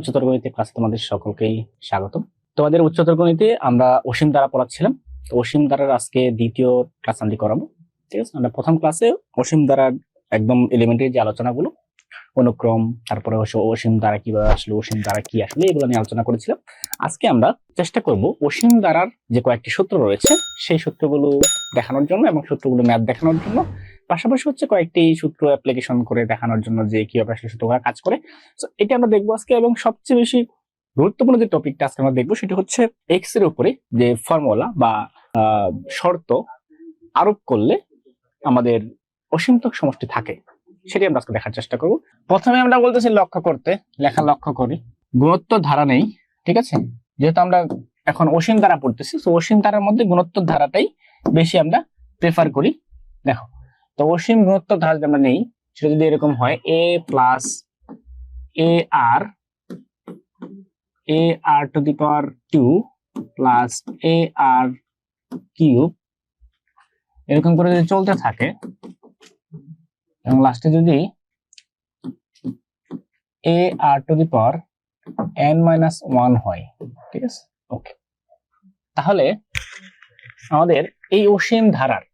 উচ্চতর গণিতে ক্লাসে তোমাদের সকলকেই স্বাগত তোমাদের উচ্চতর গণিতে আমরা অসীম দ্বারা পড়াচ্ছিলাম। তো অসীম দ্বারার আজকে দ্বিতীয় ক্লাস আমি করাবো। ঠিক আছে? আমরা প্রথম ক্লাসে অসীম দ্বারার একদম এলিমেন্টারি যে আলোচনাগুলো, অনুক্রম, তারপরে অসীম দ্বারা কীভাবে আসলো, অসীম দ্বারা কি আসলে, এগুলো নিয়ে আলোচনা করেছিলাম। আজকে আমরা চেষ্টা করব অসীম দ্বারার যে কয়েকটি সূত্র রয়েছে, সেই সূত্রগুলো দেখানোর জন্য এবং সূত্রগুলো ম্যাথ দেখানোর জন্য পাশাপাশি হচ্ছে কয়েকটি সূত্র অ্যাপ্লিকেশন করে দেখানোর জন্য যে কীভাবে আসলে সূত্রগুলো কাজ করে। তো এটা আমরা দেখব আজকে এবং সবচেয়ে বেশি গুরুত্বপূর্ণ যে টপিকটা আজকে আমরা দেখব সেটা হচ্ছে এক্সের উপরে যে ফর্মুলা বা শর্ত আরোপ করলে আমাদের অসীমতক সমষ্টি থাকে, সেটি আমরা আজকে দেখার চেষ্টা করব। প্রথমে আমরা বলতেছি লক্ষ্য করতে, লেখা লক্ষ্য করি। গুণোত্তর ধারা নেই, ঠিক আছে? যেহেতু আমরা এখন অসীম ধারা পড়তেছি, তো অসীম ধারার মধ্যে গুণত্ব ধারাটাই বেশি আমরা প্রেফার করি। দেখো তো অসীম গুণোত্তর ধারা যদি আমরা নেই, সেটা যদি এরকম হয় a plus a r a r to the power two plus a r cube এরকম করে যদি চলতে থাকে, এবং লাস্টে যদি a r to the power n minus one হয়, ঠিক আছে? ওকে তাহলে আমাদের এই অসীম ধারার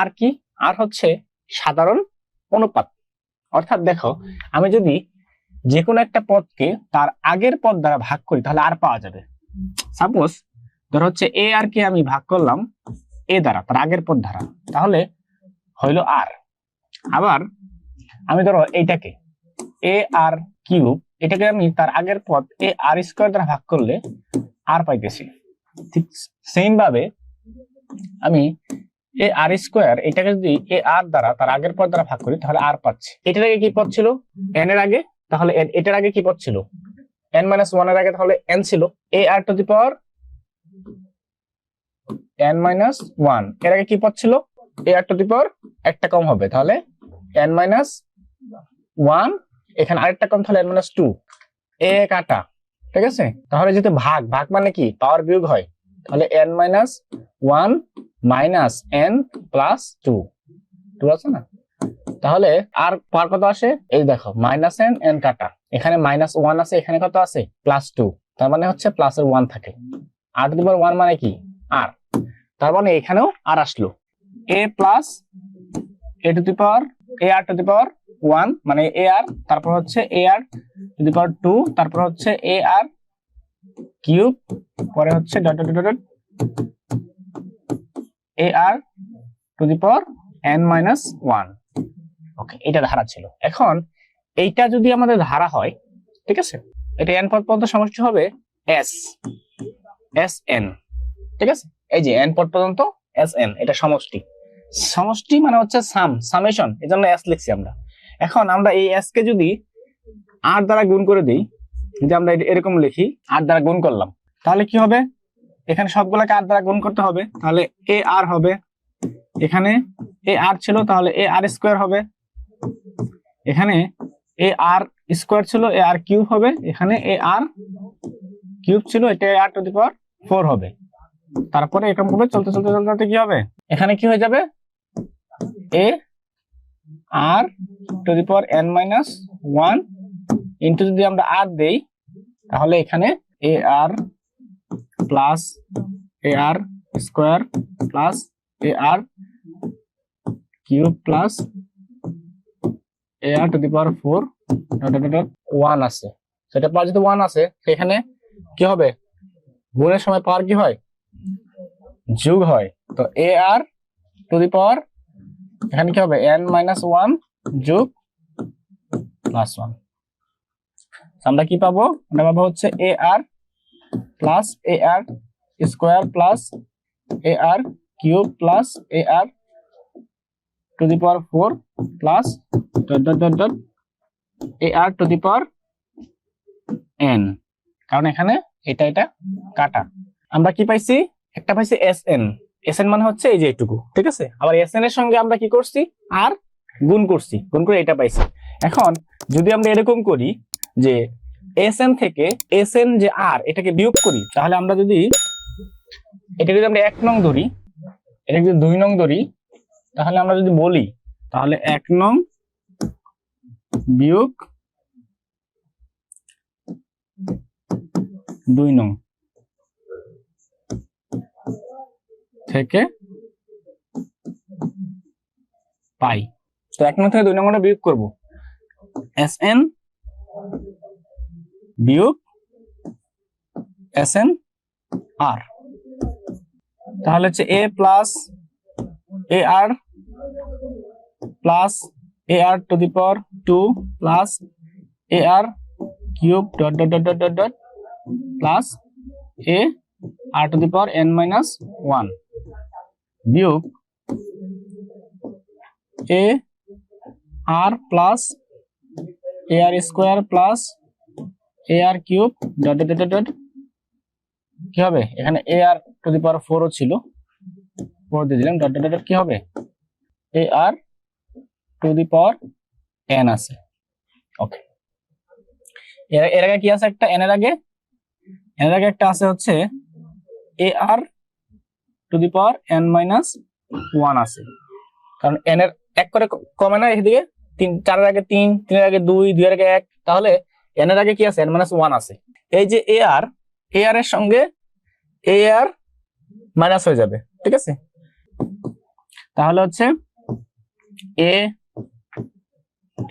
আর কি আর হচ্ছে সাধারণ অনুপাত। অর্থাৎ দেখো, আমি যদি যে কোনো একটা পদকে তার আগের পদ দ্বারা ভাগ করি, তাহলে আর পাওয়া যাবে। সাপোজ ধর হচ্ছে এ আর কে আমি ভাগ করলাম এ দ্বারা, তার আগের পদ দ্বারা, তাহলে হইল আর আবার আমি ধরো এইটাকে এ আর কিউব, এটাকে আমি তার আগের পদ এ আর স্কোয়ার দ্বারা ভাগ করলে আর পাইতেছি। ঠিক সেম ভাবে আমি এ আর স্কোয়ার এটাকে যদি এ আর দ্বারা তার আগের পদ দ্বারা ভাগ করি, তাহলে আর পাচ্ছি। এটার আগে কি পদ ছিল? এন এর আগে? তাহলে এটার আগে কি পদ ছিল? এন মাইনাস ওয়ানের আগে তাহলে এন ছিল। A r to the power n minus ওয়ানের আগে কি পদ ছিল? এ আর টু দি পাওয়ার একটা কম হবে, তাহলে এন মাইনাস ওয়ান এখানে আরেকটা কম তাহলে এন মাইনাস টু এ কাটা ঠিক আছে? তাহলে যদি ভাগ ভাগ মানে কি? পাওয়ার বিয়োগ হয়। তাহলে n minus one minus n plus two two আছে না? তাহলে আর পার কত আসে? এই দেখো মাইনাস এন এন কাটা। এখানে মাইনাস ওয়ান আছে, এখানে কত আছে? প্লাস টু তার মানে হচ্ছে প্লাস এর ওয়ান থাকে। আর টু দি পাওয়ার ওয়ান মানে কি? আর তার মানে এখানেও আর আসলো। A plus a to the power a r to the power one মানে এ আর তারপর হচ্ছে এ আর টু দি পাওয়ার টু তারপর হচ্ছে এ আর কিউব, পরে হচ্ছে dot dot dot a r to the power n minus one okay এটা ধারা ছিল। এখন এইটা যদি আমাদের ধারা হয়, ঠিক আছে? এটা এন পদ পর্যন্ত সমষ্টি হবে এস এস এন ঠিক আছে? এই যে এন পদ পর্যন্ত এস এন এটা সমষ্টি। সমষ্টি মানে হচ্ছে সাম সামেশন এই জন্য এস লিখছি আমরা। এখন আমরা এই এস কে যদি আর দ্বারা গুণ করে দিই যদি আমরা এরকম লিখি আর দ্বারা গুণ করলাম। তাহলে কি হবে? এখানে সবগুলাকে আর দ্বারা গুণ করতে হবে। তাহলে এ আর হবে। এখানে এ আর ছিল, তাহলে এ আর স্কোয়ার হবে। এখানে এ আর স্কোয়ার ছিল, এ আর কিউব হবে। এখানে এ আর কিউব ছিল, এটা এ আর টু দি পাওয়ার ফোর হবে। তারপরে এরকম ভাবে চলতে চলতে চলতে চলতে কি হবে? এখানে কি হয়ে যাবে? A r to the power n minus one into যদি আমরা আর দেই, তাহলে এখানে a r plus a r square plus a r cube plus a r to the power four one আছে। সেটা পাওয়ার যদি ওয়ান আছে, সেখানে কি হবে? গুণের সময় পাওয়ার কি হয়? যুগ হয়। তো এ আর টু দি পাওয়ার এখানে কি হবে? এন মাইনাস ওয়ান যোগ প্লাস ওয়ান আমরা কি পাবো? আমরা পাবো হচ্ছে a r plus a r square plus a r cube plus a r to the power four plus dot dot dot dot a r to the power n কারণ এখানে এটা এটা কাটা। আমরা কি পাইছি? একটা পাইছি এস এন এস এন মানে হচ্ছে এই যে এইটুকু, ঠিক আছে? আবার এস এন এর সঙ্গে আমরা কি করছি? আর গুণ করছি, গুণ করে এটা পাইছি। এখন যদি আমরা এরকম করি যে এস এন থেকে এস এন যে আর এটাকে বিয়োগ করি, তাহলে আমরা যদি এটা যদি আমরা এক নং ধরি এটা যদি দুই নং ধরি, তাহলে আমরা যদি বলি, তাহলে এক নং বিয়োগ দুই নং থেকে পাই। তো এক নং থেকে দুই নম্বরটা বিয়োগ করব। এস এন বিয়োগ এস এন আর। তাহলে হচ্ছে a plus a r plus a r to the power two plus a r cube dot dot dot dot dot plus a r to the power n minus one. বিয়োগ a r plus a r square plus a r cube dot dot dot কি হবে? এখানে এ আর to the পাওয়ার ফোরও ছিল। Four দিয়ে দিলাম dot dot কি হবে? এ আর to the power N আছে। ওকে এর আগে কি আছে একটা? এন এর আগে? এন এর আগে একটা আছে হচ্ছে a r to the power n minus one আছে। কারণ এন এর এক করে কমে না এদিকে? তিন, চারের আগে তিন, তিনের আগে দুই, দুইয়ের আগে এক। তাহলে এন এর আগে কি আছে? এন মাইনাস ওয়ান আছে। এই যে এ আর এ আর এর সঙ্গে এ আর মাইনাস হয়ে যাবে। ঠিক আছে? তাহলে হচ্ছে a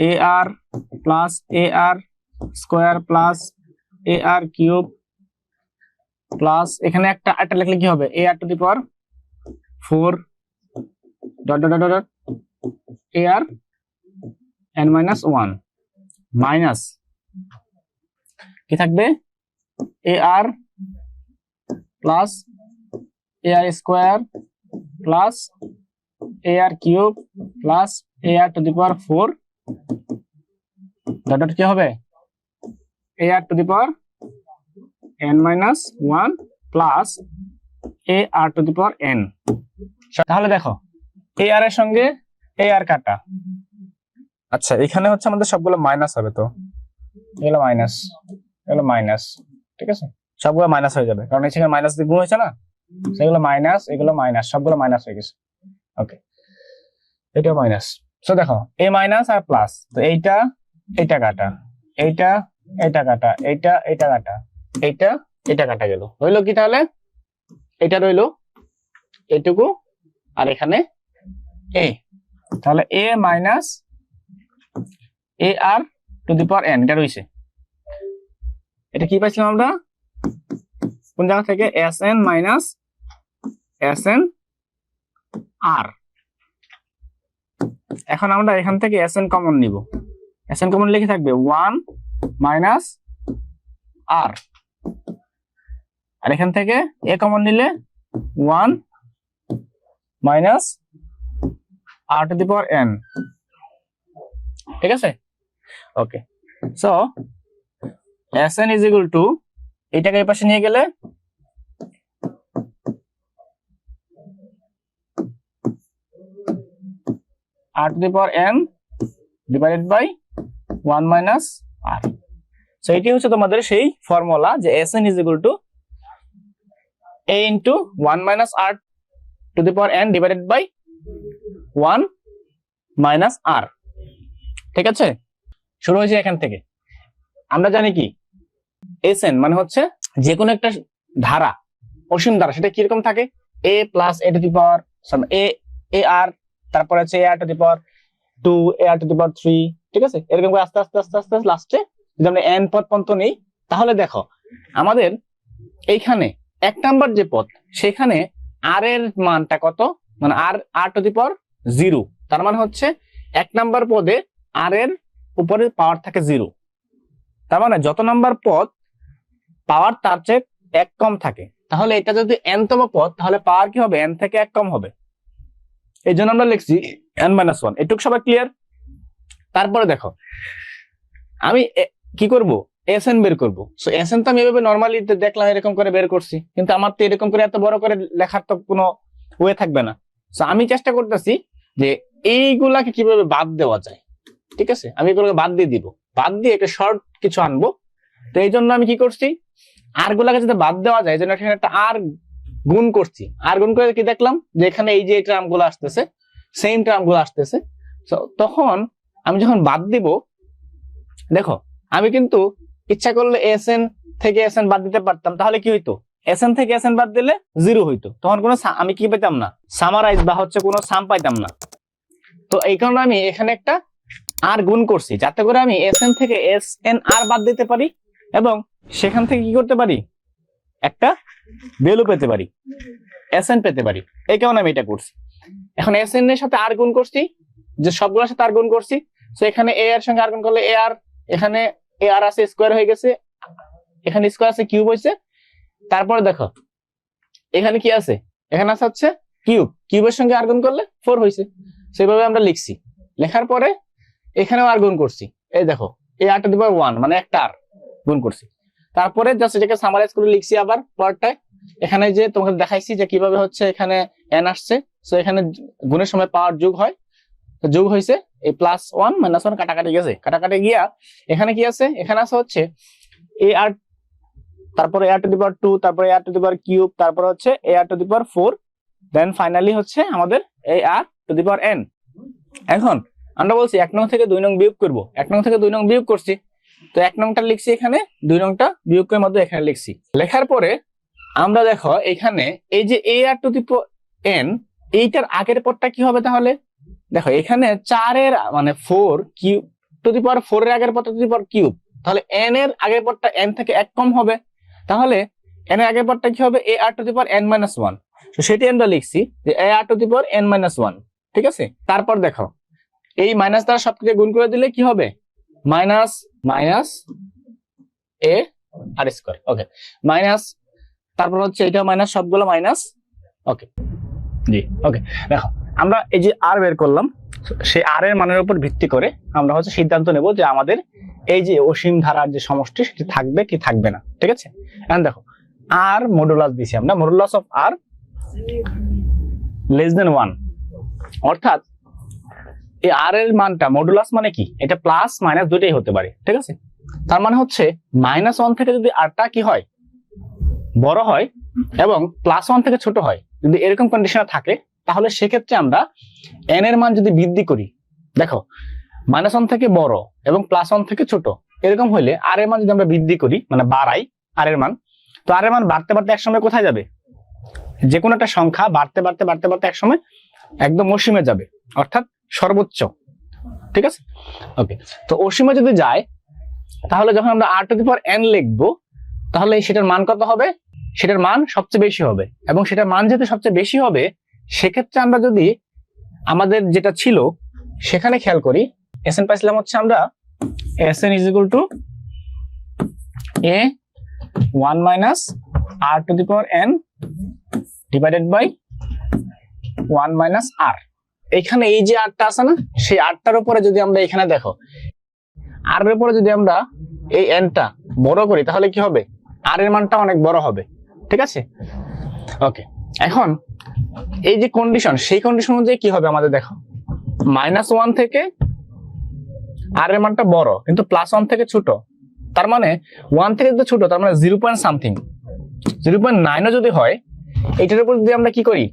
a r plus a r square plus a r cube plus এখানে একটা একটা লিখলে কি হবে? A r to the power four dot dot dot dot a r n minus one minus কি থাকবে? A r plus a r square plus a r cube plus a r to the power four dot কি হবে? A r to the power n minus one plus a r to the power n তাহলে দেখো এ আর এর সঙ্গে এ আর কাটা। আচ্ছা এখানে হচ্ছে আমাদের সবগুলো মাইনাস হবে তো? এগুলো মাইনাস এগুলো মাইনাস ঠিক আছে? সবগুলো মাইনাস হয়ে যাবে। কারণ এখানে মাইনাস দিয়ে গুণ হয়েছে না? সেগুলো মাইনাস এগুলো মাইনাস সবগুলো মাইনাস হয়ে গেছে। ওকে এটাও মাইনাস সো দেখো এ মাইনাস আর প্লাস তো এইটা এইটা কাটা। এইটা এটা কাটা। এইটা এটা কাটা। এইটা এটা কাটা গেল। রইল কি তাহলে? এটা রইল এটুকু আর এখানে এ তাহলে a minus a r to the power n এটা রয়েছে। এটা কি পাইছিলাম আমরা? কোন জায়গা থেকে? S n minus s n r এখন আমরা এখান থেকে এস এন কমন নিব। এস এন কমন লিখে থাকবে ওয়ান মাইনাস আর আর এখান থেকে এ কমন নিলে one minus r to the power n ঠিক আছে? Okay so s n is equal to এইটাকে এই পাশে নিয়ে গেলে r to the power n divided by one minus r so এটি হচ্ছে তোমাদের সেই ফর্মুলা যে s n is equal to a into one minus r to the power n divided by one minus r ঠিক আছে? শুরু হয়েছে এখান থেকে। আমরা জানি কি? এস এন মানে হচ্ছে যে কোনো একটা ধারা, অসীম ধারা, সেটা কীরকম থাকে? এ plus A to the power এ এ আর তারপরে হচ্ছে a r to the power two a r to the power three ঠিক আছে? এরকম করে আস্তে আস্তে আস্তে আস্তে লাস্টে যদি আমরা এন পদ পর্যন্ত নেই, তাহলে দেখো, আমাদের এইখানে এক নাম্বার যে পদ, সেখানে আর এর মানটা কত? মানে আর আর টু দি পাওয়ার জিরো তার মানে হচ্ছে এক নাম্বার পদে আর এর উপরে পাওয়ার থাকে জিরো তার মানে যত নাম্বার পদ পাওয়ার তার চেয়ে এক কম থাকে। তাহলে এটা যদি এন তম পদ, তাহলে পাওয়ার কি হবে? এন থেকে এক কম হবে। এই জন্য আমরা লিখছি এন মাইনাস ওয়ান এটুকু সবাই ক্লিয়ার তারপরে দেখো, আমি কি করব? এস এন বের করব। সো এস এন তো আমি এভাবে নর্মালি দেখলাম, এরকম করে বের করছি। কিন্তু আমার তো এরকম করে এত বড় করে লেখার তো কোনো ওয়ে থাকবে না। আমি চেষ্টা করতেছি যে এইগুলাকে কীভাবে বাদ দেওয়া যায়। ঠিক আছে? আমি এগুলোকে বাদ দিয়ে দিব। বাদ দিয়ে একটা শর্ট কিছু আনব। তো এই জন্য আমি কি করছি? আর গুলাকে যাতে বাদ দেওয়া যায় জন্য এখানে একটা আর গুণ করছি। আর গুণ করে কি দেখলাম? যে এখানে এই যে ট্রামগুলো আসতেছে সেম ট্রামগুলো আসতেছে। তখন আমি যখন বাদ দিব, দেখো, আমি কিন্তু ইচ্ছা করলে এস এন থেকে এস এন বাদ দিতে পারতাম, তাহলে কি হইতো? এস এন থেকে এস এন বাদ দিলে জিরো হইতো। তখন কোনো আমি কি পেতাম না? সামারাইজ বা হচ্ছে কোনো সাম পাইতাম না। তো এই কারণে আমি এখানে একটা আর গুণ করছি। যাতে করে আমি এস এন থেকে এস এন আর বাদ দিতে পারি এবং সেখান থেকে কি করতে পারি? একটা ভ্যালু পেতে পারি। এস এন পেতে পারি। এই কারণে আমি এটা করছি। এখন এস এন এর সাথে আর গুণ করছি। যে সবগুলোর সাথে আর গুণ করছি। তো এখানে এ এর সঙ্গে আর গুণ করলে এ আর এখানে এ আর আছে স্কোয়ার হয়ে গেছে। এখানে স্কোয়ার আছে কিউব হয়েছে। তারপরে দেখো, এখানে কি আছে? এখানে আছে হচ্ছে কিউব কিউবের সঙ্গে আর গুণ করলে ফোর হয়েছে। সেভাবে আমরা লিখছি। লেখার পরে এখানেও আর গুণ করছি। এই দেখো এ আর টু দি ওয়ান মানে একটা আর গুণ করছি। তারপরে জাস্ট এটাকে সামারাইজ করে লিখছি আবার পরেরটায়। এখানে যে তোমাকে দেখাইছি যে কীভাবে হচ্ছে এখানে এন আসছে। তো এখানে গুণের সময় পাওয়ার যোগ হয়। যোগ হয়েছে এই প্লাস ওয়ান মাইনাস ওয়ান কাটাকাটি গেছে। কাটাকাটি গিয়া এখানে কি আছে? এখানে আছে হচ্ছে এ আর তারপরে এ আর টু দি পাওয়ার টু তারপরে এ আর টু দি পাওয়ার কিউব তারপরে হচ্ছে a r to the power four then finally হচ্ছে আমাদের এ আর টু দি পাওয়ার এন এখন আমরা বলছি এক নং থেকে দুই নং বিয়োগ করব। এক নং থেকে দুই নং বিয়োগ করছি। তো এক নংটা লিখছি এখানে, দুই নংটা বিয়োগের মধ্যে এখানে লিখছি। লেখার পরে আমরা দেখো এখানে এই যে এ আর টু দি এন এইটার আগের পরটা কি হবে তাহলে? দেখো এখানে চারের মানে four cube to the power four এর আগের পরটা টু দি পাওয়ার কিউব তাহলে এন এর আগের পরটা এন থেকে এক কম হবে। তাহলে এন এর আগের পরটা কি হবে? A r to the power n minus one সেটি আমরা লিখছি যে a r to the power n minus one ঠিক আছে? তারপর দেখো। এই মাইনাস দ্বারা সবকিছু গুণ করে দিলে কি হবে? Minus minus a r square okay minus তারপর হচ্ছে এটা মাইনাস সবগুলো মাইনাস ওকে জি ওকে দেখো, আমরা এই যে আর বের করলাম, সেই আর এর মানের উপর ভিত্তি করে আমরা হচ্ছে সিদ্ধান্ত নেব যে আমাদের এই যে অসীম ধারার যে সমষ্টি, সেটি থাকবে কি থাকবে না, ঠিক আছে? এখন দেখো আর মডুলাস দিছি আমরা modulus of r less than one অর্থাৎ এই আর এর মানটা মডুলাস মানে কি? এটা প্লাস মাইনাস দুটাই হতে পারে, ঠিক আছে? তার মানে হচ্ছে মাইনাস ওয়ান থেকে যদি আরটা কি হয়? বড় হয় এবং প্লাস ওয়ান থেকে ছোট হয়। যদি এরকম কন্ডিশনে থাকে, তাহলে সেক্ষেত্রে আমরা এন এর মান যদি বৃদ্ধি করি, দেখো মাইনাস ওয়ান থেকে বড় এবং প্লাস ওয়ান থেকে ছোট, এরকম হলে আর এর মান যদি আমরা বৃদ্ধি করি মানে বাড়াই আর এর মান, তো আর এর মান বাড়তে বাড়তে একসময় কোথায় যাবে? যে কোনো একটা সংখ্যা বাড়তে বাড়তে বাড়তে বাড়তে একসময় একদম অসীমে যাবে। অর্থাৎ সর্বোচ্চ। ঠিক আছে? ওকে তো অসীমে যদি যায়, তাহলে যখন আমরা আর টু দি এন লিখব, তাহলে সেটার মান কত হবে? সেটার মান সবচেয়ে বেশি হবে। এবং সেটার মান যেহেতু সবচেয়ে বেশি হবে, সেক্ষেত্রে আমরা যদি আমাদের যেটা ছিল, সেখানে খেয়াল করি এস এন পাইছিলাম হচ্ছে আমরা s n is equal to a one minus r to the power n divided by one minus r এখানে এই যে আটটা আছে না, সেই আটটার উপরে যদি আমরা এখানে দেখো আর এর উপরে যদি আমরা এই এনটা বড় করি, তাহলে কি হবে? আর এর মানটা অনেক বড় হবে। ঠিক আছে? ওকে এখন এই যে কন্ডিশন সেই কন্ডিশন অনুযায়ী কি হবে আমাদের দেখো? মাইনাস ওয়ান থেকে আর এর মানটা বড়, কিন্তু প্লাস ওয়ান থেকে ছোট। তার মানে ওয়ান থেকে যদি ছোট, তার মানে zero point something zero point নাইনও যদি হয়, এটার উপর যদি আমরা কি করি?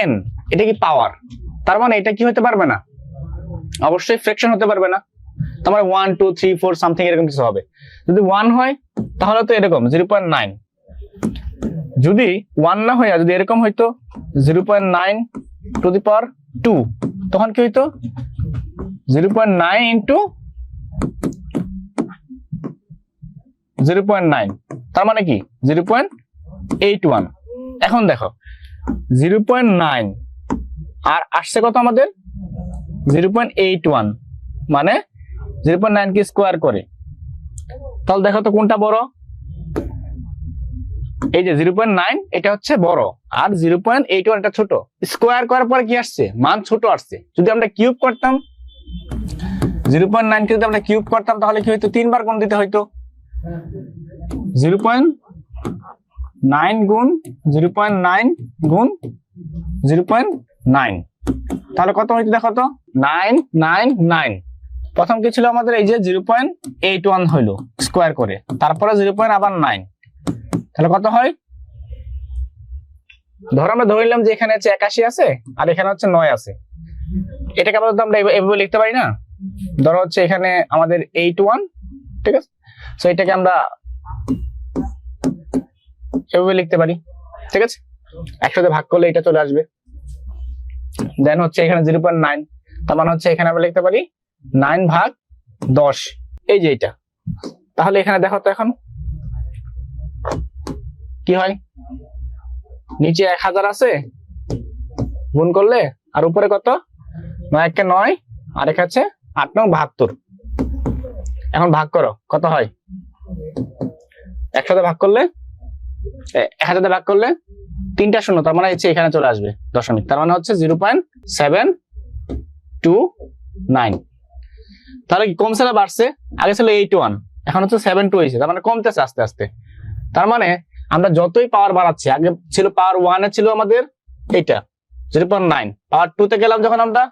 এন এটা কি পাওয়ার তার মানে এটা কি হতে পারবে না? অবশ্যই ফ্র্যাকশন হতে পারবে না। তার মানে one two three four something এরকম কিছু হবে। যদি ওয়ান হয়, তাহলে তো এরকম জিরো পয়েন্ট নাইন যদি ওয়ান না হয় যদি এরকম হইতো zero to the power two তখন কি হইতো? Zero point nine into zero point nine তার মানে কি? জিরো পয়েন্ট এইট ওয়ান এখন দেখো জিরো পয়েন্ট নাইন আর আসছে কত আমাদের? জিরো পয়েন্ট এইট ওয়ান মানে জিরো পয়েন্ট নাইন স্কোয়ার করে। তাহলে দেখো তো কোনটা বড়? এই যে জিরো পয়েন্ট নাইন এটা হচ্ছে বড়। আর জিরো পয়েন্ট এইট ওয়ান এটা ছোট। স্কোয়ার করার পরে কি আসছে? মান ছোট আসছে। যদি আমরা কিউব করতাম জিরো পয়েন্ট নাইন যদি আমরা কিউব করতাম, তাহলে কি হইতো? তিনবার গুণ দিতে হইতো। জিরো পয়েন্ট নাইন গুণ জিরো পয়েন্ট নাইন গুণ জিরো পয়েন্ট নাইন। তাহলে কত হইতো দেখো তো? Nine nine nine. প্রথম কি ছিল আমাদের? এই যে জিরো পয়েন্ট এইট ওয়ান হইল স্কোয়ার করে। তারপরে জিরো পয়েন্ট আবার নাইন। তাহলে কত হয়? ধরো আমরা ধরে নিলাম যে এখানে হচ্ছে একাশি আছে, আর এখানে হচ্ছে নয় আছে। এটাকে আপাতত আমরা এভাবে- লিখতে পারি না? ধরো হচ্ছে এখানে আমাদের এইট ওয়ান, ঠিক আছে? তো এটাকে আমরা এভাবে লিখতে পারি, ঠিক আছে? একসাথে ভাগ করলে এটা চলে আসবে। দেন হচ্ছে এখানে জিরো পয়েন্ট নাইন তার মানে হচ্ছে এখানে আমরা লিখতে পারি নাইন ভাগ দশ। এই যে এটা। তাহলে এখানে দেখো তো এখন। কি হয়? নিচে এক হাজার আছে। গুণ করলে আর উপরে কত? নয় একে নয়, আর এক আছে আট নং বাহাত্তর। এখন ভাগ করো, কত হয়? একসাথে ভাগ করলে এক হাজারে ভাগ করলে তিনটা শূন্য, তার মানে হচ্ছে এখানে চলে আসবে দশমিক। তার মানে হচ্ছে জিরো তাহলে কি কমছে না বাড়ছে? আগে ছিল এইট ওয়ান এখন হচ্ছে সেভেন টু হয়েছে, তার মানে কমতেছে আস্তে আস্তে। তার মানে আমরা যতই পাওয়ার বাড়াচ্ছি, আগে ছিল পাওয়ার ওয়ানে ছিল আমাদের এইটা zero point nine power two তে গেলাম যখন আমরা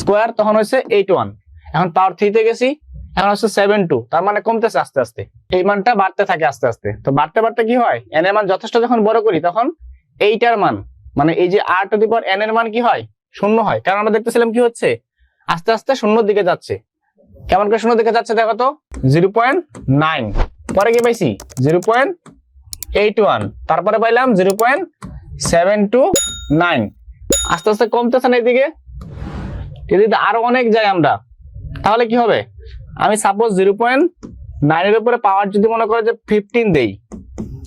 স্কোয়ার তখন হয়েছে এইট ওয়ান এখন পাওয়ার থ্রিতে গেছি, এখন হচ্ছে সেভেন টু তার মানে কমতেছে আস্তে আস্তে। এই মানটা বাড়তে থাকে আস্তে আস্তে। তো বাড়তে বাড়তে কি হয়? এন মান যথেষ্ট যখন বড় করি, তখন এইটার মান। মানে এই যে আর টু দি পাওয়ার এন এর মান কি হয়? শূন্য হয়। কারণ আমরা দেখতেছিলাম কি হচ্ছে? আস্তে আস্তে শূন্যর দিকে যাচ্ছে। কেমন করে শূন্য দিকে যাচ্ছে দেখো তো? জিরো পয়েন্ট নাইন পরে কি পাইছি? জিরো পয়েন্ট এইট ওয়ান তারপরে পাইলাম zero point seven two nine আস্তে আস্তে কমতেছে না এদিকে? এদিকে আরও অনেক যাই আমরা। তাহলে কি হবে? আমি সাপোজ জিরো পয়েন্ট নাইনের উপরে পাওয়ার যদি মনে করে যে ফিফটিন দেই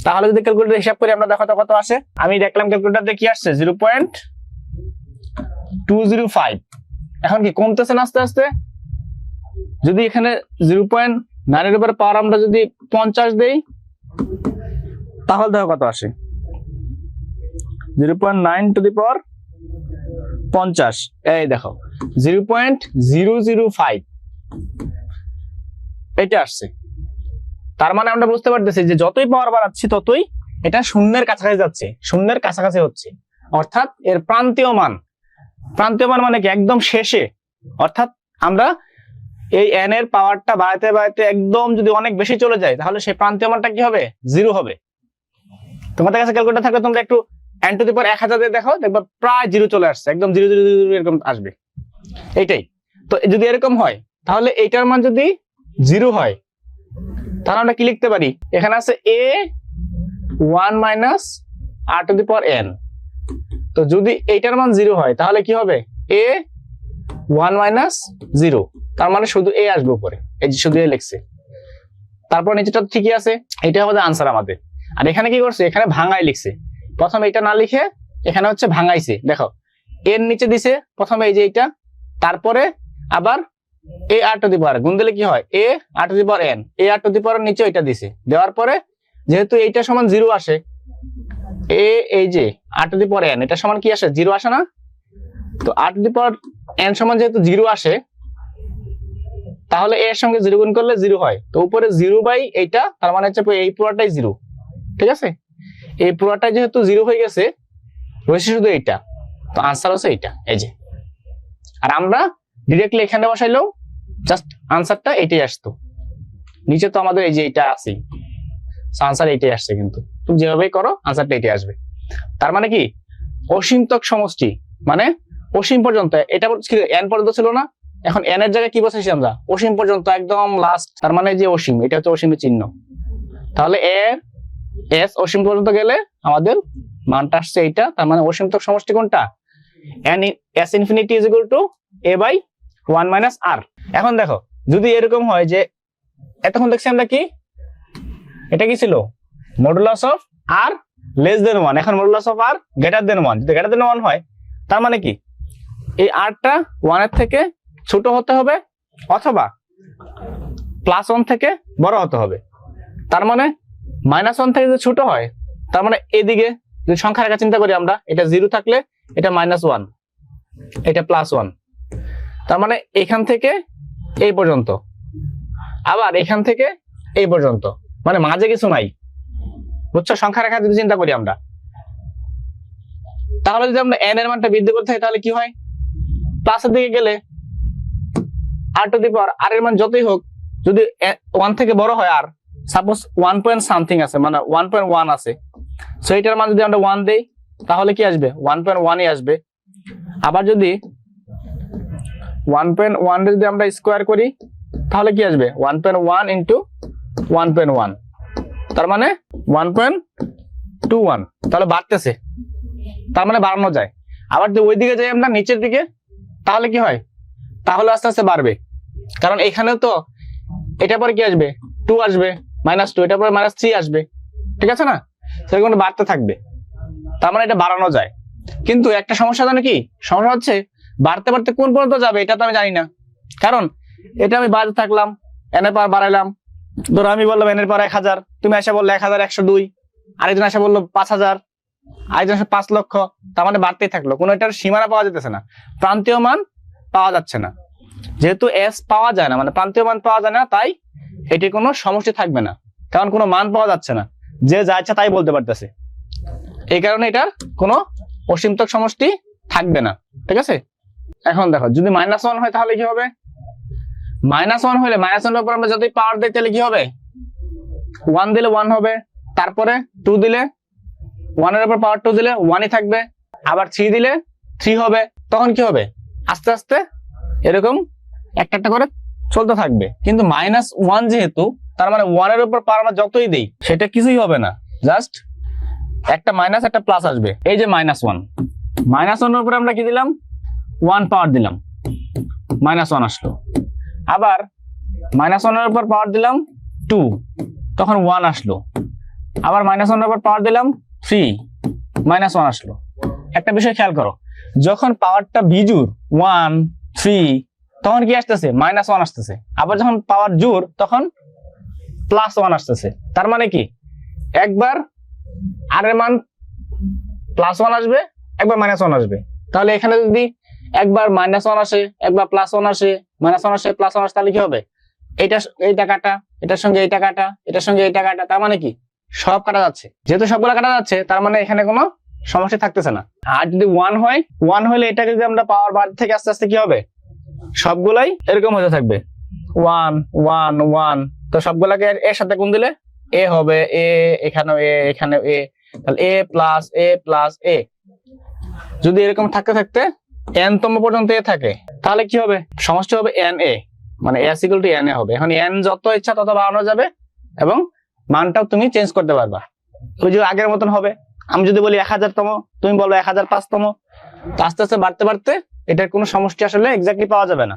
তাহলে যদি ক্যালকুলেটর হিসাব করি, আমরা দেখো কত আসে? আমি দেখলাম ক্যালকুলেটর দিয়ে কি আসছে? Zero point two zero five এখন কি কমতেছে না আস্তে আস্তে? যদি এখানে জিরো পয়েন্ট নাইনের উপরে পাওয়ার আমরা যদি পঞ্চাশ দেই, তাহলে দেখো কত আসে? Zero point nine to the power পঞ্চাশ। এই দেখো zero point zero zero five এটা আসছে। তার মানে আমরা বুঝতে পারতেছি যে যতই পাওয়ার বাড়াচ্ছি ততই এটা শূন্যের কাছাকাছি যাচ্ছে, শূন্যের কাছাকাছি হচ্ছে। অর্থাৎ এর প্রান্তীয় মান। প্রান্তীয় মান মানে কি? একদম শেষে। অর্থাৎ আমরা এই এন এর পাওয়ারটা বাড়াতে বাড়াতে একদম যদি অনেক বেশি চলে যায়, তাহলে সেই প্রান্তীয় মানটা কি হবে? জিরো হবে। তোমাদের কাছে ক্যালকুলেটর থাকলে তোমরা একটু এন টু দি পাওয়ার এক হাজার দিয়ে দেখো দেখবা প্রায় জিরো চলে আসছে। একদম জিরো জিরো জিরো এরকম আসবে। এইটাই। তো যদি এরকম হয়, তাহলে এইটার মান যদি জিরো হয় তাহলে আমরা কি লিখতে পারি? এখানে আছে a one minus r to the power n তো যদি এইটার মান জিরো হয়, তাহলে কি হবে? এ ওয়ান মাইনাস জিরো তার মানে শুধু এ আসবে উপরে। এই যে শুধু এ লিখছে। তারপর নিচেটা ঠিকই আছে। এটা হবে আনসার আমাদের। আর এখানে কি করছে? এখানে ভাঙাই লিখছে। প্রথম এটা না লিখে এখানে হচ্ছে ভাঙাইছে। দেখো এর নিচে দিছে, প্রথমে এই যে এইটা। তারপরে আবার এ আর টু দি পাওয়ার গুণ দিলে কি হয়? A r to the power n a r to the power নিচে এটা দিছে। দেওয়ার পরে যেহেতু এইটা সমান জিরো আসে এ এই যে আর টু দি পাওয়ার এন এটা সমান কি আসে? জিরো আসে না? তো আর টু দি পাওয়ার এন সমান যেহেতু জিরো আসে, তাহলে এর সঙ্গে জিরো গুণ করলে জিরো হয়। তো উপরে জিরো বাই এইটা, তার মানে হচ্ছে এই পুরোটাই জিরো ঠিক আছে? এই পুরোটাই যেহেতু জিরো হয়ে গেছে, রয়েছে শুধু এইটা। তো আনসার হচ্ছে এইটা, এই যে। আর আমরা ডিরেক্টলি এখানে বসাইলেও জাস্ট আনসারটা এটাই আসতো। নিচে তো আমাদের এই যে এটা আছেই। আনসার এটাই আসছে কিন্তু। তুমি যেভাবেই করো আনসারটা এটাই আসবে। তার মানে কি? অসীমতক সমষ্টি মানে অসীম পর্যন্ত, এটা এন পর্যন্ত ছিল না, এখন এন এর জায়গায় কি বসাইছি আমরা? অসীম পর্যন্ত, একদম লাস্ট তার মানে যে অসীম, এটা হচ্ছে অসীমের চিহ্ন। তাহলে এর এস অসীম পর্যন্ত গেলে আমাদের মানটা আসছে এইটা, তার মানে অসীমতক সমষ্টি কোনটা? N s infinity is equal to a by one minus r. এখন দেখো, যদি এরকম হয় যে, এতক্ষণ দেখছি আমরা কি? এটা কি ছিল? Modulus of r less than one এখন modulus of r greater than one যদি গ্রেটার দেন ওয়ান হয়, তার মানে কি? এই আরটা ওয়ানের থেকে ছোট হতে হবে, অথবা প্লাস ওয়ান থেকে বড় হতে হবে। তার মানে মাইনাস ওয়ান থেকে যদি ছোট হয়, তার মানে এদিকে যদি সংখ্যা রেখা চিন্তা করি আমরা, এটা জিরো থাকলে এটা মাইনাস ওয়ান এটা প্লাস ওয়ান তার মানে এখান থেকে এই পর্যন্ত। আবার এখান থেকে এই পর্যন্ত। মানে মাঝে কিছু নাই। বুঝছ? সংখ্যা রেখা যদি চিন্তা করি আমরা। তাহলে যদি আমরা এন এর মানটা বৃদ্ধি করতে থাকি তাহলে কি হয়? প্লাসের দিকে গেলে আর টু দি পাওয়ার আর এর মান যতই হোক, যদি ওয়ান থেকে বড় হয় আর সাপোজ ওয়ান পয়েন্ট সামথিং আছে মানে ওয়ান পয়েন্ট ওয়ান আছে। সো এটার মান যদি আমরা ওয়ান দেই, তাহলে কি আসবে? ওয়ান পয়েন্ট ওয়ানই আসবে। আবার যদি ওয়ান পয়েন্ট ওয়ান যদি আমরা স্কোয়ার করি, তাহলে কি আসবে? One point one into one point one. তার মানে ওয়ান পয়েন্ট টু ওয়ান। তাহলে বাড়তেছে। তার মানে বাড়ানো যায়। আবার যদি ওই দিকে যাই আমরা নিচের দিকে, তাহলে কি হয়? তাহলে আস্তে আস্তে বাড়বে। কারণ এখানেও তো এটা পরে কি আসবে? টু আসবে মাইনাস টু এটা পরে মাইনাস থ্রি আসবে। ঠিক আছে না? সেরকম বাড়তে থাকবে। তার মানে এটা বাড়ানো যায়। কিন্তু একটা সমস্যা জানো কি? সমস্যা হচ্ছে বাড়তে বাড়তে কোন পর্যন্ত যাবে এটা তো আমি জানি না। কারণ এটা আমি বাড়তে থাকলাম এনের পর বাড়াইলাম। ধরো আমি বললাম এনের পর এক হাজার, তুমি এসে বললে এক হাজার একশো দুই, আরেকজন এসে বলল পাঁচ হাজার, আরেকজন এসে পাঁচ লক্ষ, তার মানে বাড়তেই থাকল। কোনো এটার সীমানা পাওয়া যেতেছে না, প্রান্তীয় মান পাওয়া যাচ্ছে না। যেহেতু এস পাওয়া যায় না মানে প্রান্তীয় মান পাওয়া যায় না, তাই এটি কোনো সমষ্টি থাকবে না, কারণ কোনো মান পাওয়া যাচ্ছে না। যে যা ইচ্ছা তাই বলতে পারতেছে। এই কারণে এটার কোনো অসীমতক সমষ্টি থাকবে না, ঠিক আছে? এখন দেখো, যদি মাইনাস ওয়ান হয় তাহলে কি হবে? মাইনাস ওয়ান হলে মাইনাস ওয়ান উপর আমরা যদি পাওয়ার দিই, তাহলে কি হবে? ওয়ান দিলে ওয়ান হবে, তারপরে টু দিলে ওয়ানের উপর পাওয়ার টু দিলে ওয়ানই থাকবে, আবার থ্রি দিলে থ্রি হবে, তখন কি হবে? আস্তে আস্তে এরকম একটা একটা করে চলতে থাকবে। কিন্তু মাইনাস ওয়ান যেহেতু, তার মানে ওয়ানের উপর পাওয়ার আমরা যতই দিই, সেটা কিছুই হবে না। জাস্ট একটা মাইনাস একটা প্লাস আসবে। এই যে মাইনাস ওয়ান মাইনাস ওয়ানের উপরে আমরা কি দিলাম? ওয়ান পাওয়ার দিলাম। মাইনাস ওয়ান আসলো। আবার মাইনাস ওয়ানের উপর পাওয়ার দিলাম টু তখন ওয়ান আসলো। আবার মাইনাস ওয়ানের উপর পাওয়ার দিলাম থ্রি মাইনাস ওয়ান আসলো। একটা বিষয় খেয়াল করো, যখন পাওয়ারটা বিজুর ওয়ান থ্রি তখন কি আসতেছে? মাইনাস ওয়ান আসতেছে। আবার যখন পাওয়ার জোর তখন প্লাস ওয়ান আসতেছে। তার মানে কি? একবার আর এর মান প্লাস ওয়ান আসবে, একবার মাইনাস ওয়ান আসবে। তাহলে এখানে যদি একবার মাইনাস ওয়ান আসে, একবার প্লাস ওয়ান আসে মাইনাস ওয়ান আসে প্লাস ওয়ান আসে, তাহলে কি হবে? এটা এই টাকাটা, এটার সঙ্গে এই টাকাটা, এটার সঙ্গে এই টাকাটা, তার মানে কি? সব কাটা যাচ্ছে। যেহেতু সবগুলো কাটা যাচ্ছে, তার মানে এখানে কোনো সমস্যা থাকতেছে না। আর যদি ওয়ান হয় ওয়ান হলে এটাকে যদি আমরা পাওয়ার বার থেকে আস্তে আস্তে কি হবে? সবগুলাই এরকম হতে থাকবে। ওয়ান ওয়ান ওয়ান তো সবগুলাকে এর- সাথে কোন দিলে এ হবে এ, এখানেও এ এখানেও এ। তাহলে এ প্লাস এ প্লাস এ। যদি এরকম থাকতে থাকতে এন তম পর্যন্ত এ থাকে। তাহলে কি হবে? সমষ্টি হবে এন এ মানে s equal to n a হবে। এখন এন যত ইচ্ছা তত বাড়ানো যাবে এবং মানটাও তুমি চেঞ্জ করতে পারবা। ওই যে আগের মতন হবে। আমি যদি বলি এক হাজার তম, তুমি বলো এক হাজার পাঁচতম আস্তে আস্তে বাড়তে বাড়তে এটার কোনো সমষ্টি আসলে এক্স্যাক্টলি পাওয়া যাবে না।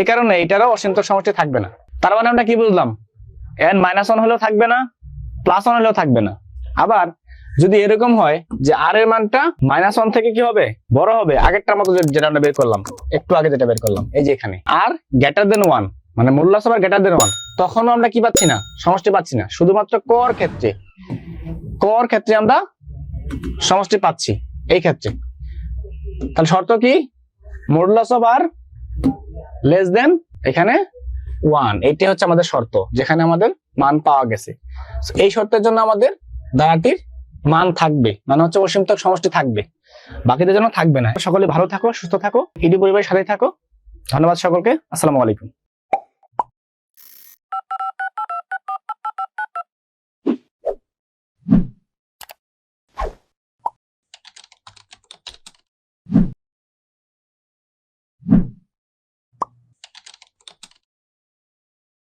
এই কারণে এটারও অসীমত সমষ্টি থাকবে না। তার মানে আমরা কি বুঝলাম? এন মাইনাস ওয়ান হলেও থাকবে না প্লাস ওয়ান হলেও থাকবে না। আবার যদি এরকম হয় যে আর এর মানটা মাইনাস ওয়ান থেকে কি হবে? বড় হবে। আগেরটার মতো যেটা আমরা বের করলাম, একটু আগে যেটা বের করলাম, এই যে এখানে। আর গ্রেটার দেন ওয়ান মানে মূল্য সবার গ্রেটার দেন ওয়ান তখনও আমরা কি পাচ্ছি না? সমষ্টি পাচ্ছি না। শুধুমাত্র কর ক্ষেত্রে। কর ক্ষেত্রে আমরা সমষ্টি পাচ্ছি, এই ক্ষেত্রে। তাহলে শর্ত কি? Modulus of r less than এখানে ওয়ান এইটা হচ্ছে আমাদের শর্ত, যেখানে আমাদের মান পাওয়া গেছে। এই শর্তের জন্য আমাদের ধারাটির মান থাকবে। মানে হচ্ছে অসীমতক সমষ্টি থাকবে। বাকিদের জন্য থাকবে না। সকলে ভালো থাকো, সুস্থ থাকো ইডি পরিবারের সাথে থাকো। ধন্যবাদ সকলকে। আসসালামু আলাইকুম।